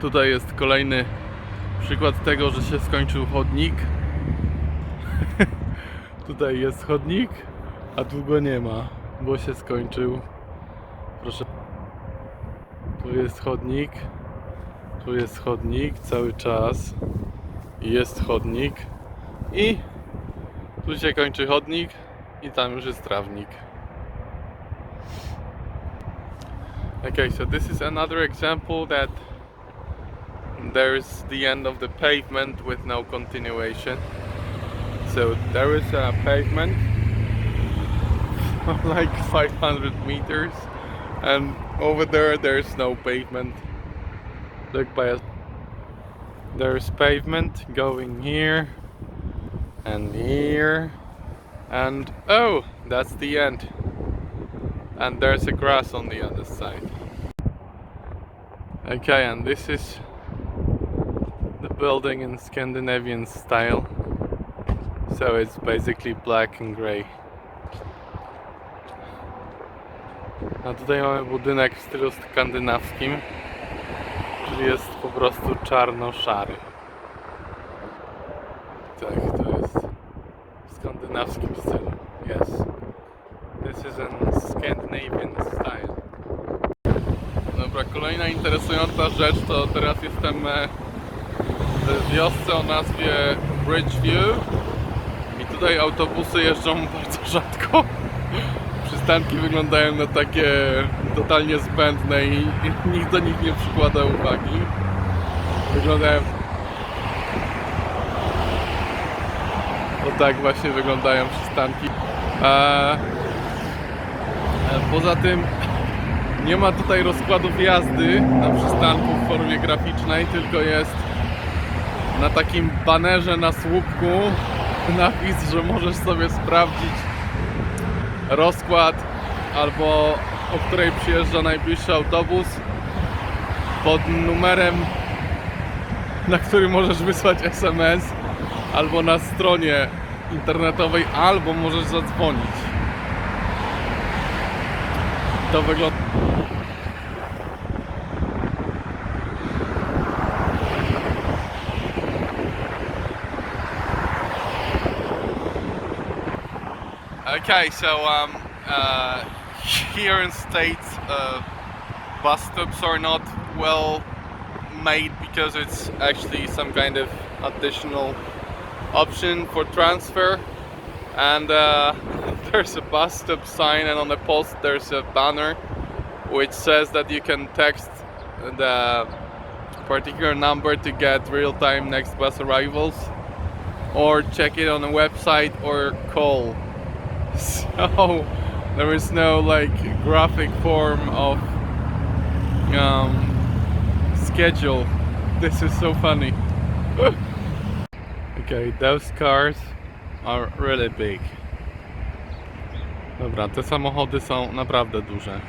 Tutaj jest kolejny przykład tego, że się skończył chodnik. Tutaj jest chodnik, a długo nie ma, bo się skończył. Proszę. Tu jest chodnik. Tu jest chodnik cały czas. Jest chodnik. I tu się kończy chodnik i tam już jest trawnik. Okay, so this is another example that there's the end of the pavement with no continuation. So there is a pavement like 500 meters, and over there there's no pavement. Look by a there's pavement going here and here and oh that's the end and there's a grass on the other side okay and this is building in Scandinavian style. So it's basically black and grey. A tutaj mamy budynek w stylu skandynawskim czyli jest po prostu czarno-szary. Tak to jest w skandynawskim stylu yes. This is in Scandinavian style. Dobra, kolejna interesująca rzecz to teraz jestem e, wiosce o nazwie Bridgeview i tutaj autobusy jeżdżą bardzo rzadko. Przystanki wyglądają na takie totalnie zbędne i nikt do nich nie przykłada uwagi. Wyglądają o tak właśnie wyglądają przystanki. Eee, Poza tym nie ma tutaj rozkładów jazdy na przystanku w formie graficznej, tylko jest na takim banerze na słupku napis, że możesz sobie sprawdzić rozkład albo o której przyjeżdża najbliższy autobus pod numerem, na który możesz wysłać SMS albo na stronie internetowej, albo możesz zadzwonić. To wygląda. Okay, so um, uh, here in States, uh, bus stops are not well made because it's actually some kind of additional option for transfer. And uh, there's a bus stop sign and on the post there's a banner which says that you can text the particular number to get real-time next bus arrivals or check it on the website or call so there is no like graphic form of um, schedule this is so funny okay those cars are really big. Dobra, te samochody są naprawdę duże.